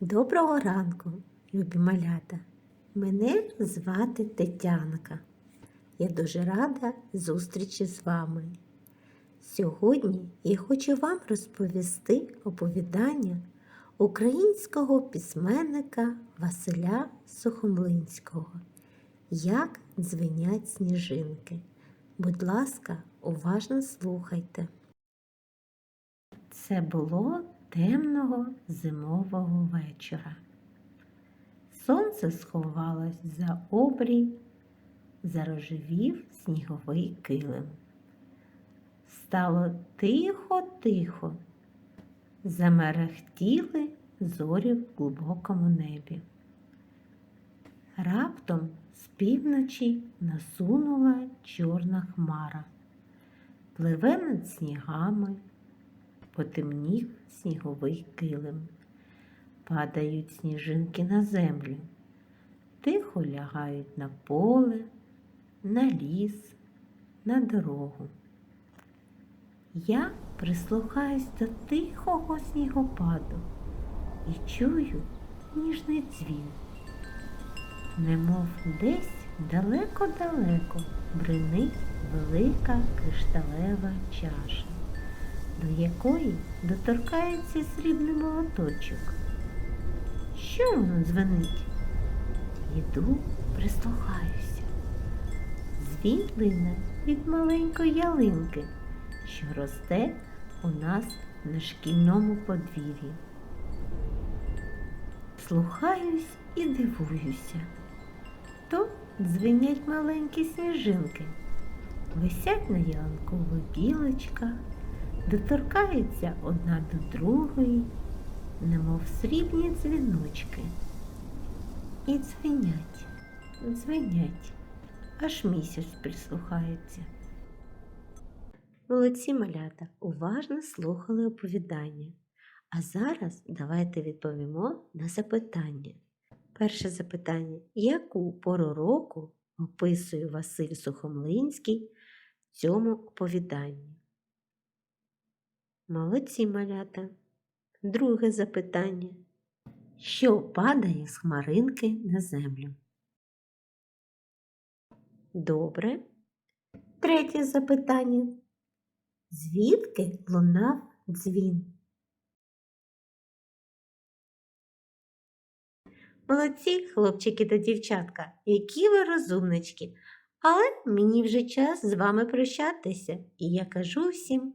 Доброго ранку, любі малята. Мене звати Тетянка. Я дуже рада зустрічі з вами. Сьогодні я хочу вам розповісти оповідання українського письменника Василя Сухомлинського Як дзвенять сніжинки. Будь ласка, уважно слухайте. Це було темного зимового вечора. Сонце сховалось за обрій, зарожевів сніговий килим. Стало тихо-тихо, замерехтіли зорі в глибокому небі. Раптом з півночі насунула чорна хмара, пливе над снігами, потемнів сніговий килим. Падають сніжинки на землю, тихо лягають на поле, на ліс, на дорогу. Я прислухаюсь до тихого снігопаду і чую ніжний дзвін. Немов десь далеко-далеко бринить велика кришталева чаша до якої доторкається срібний молоточок. Що воно дзвенить? Іду, прислухаюся. Дзвін лине від маленької ялинки, що росте у нас на шкільному подвір'ї. Слухаюсь і дивуюся. То дзвенять маленькі сніжинки, висять на ялинкових гілочках, доторкаються одна до другої, немов срібні дзвіночки. І дзвенять, дзвенять, аж місяць прислухається. Молодці малята уважно слухали оповідання. А зараз давайте відповімо на запитання. Перше запитання: яку пору року описує Василь Сухомлинський в цьому оповіданні? Молодці малята. Друге запитання. Що падає з хмаринки на землю? Добре. Третє запитання. Звідки лунав дзвін? Молодці, хлопчики та дівчатка, які ви розумнички. Але мені вже час з вами прощатися, і я кажу всім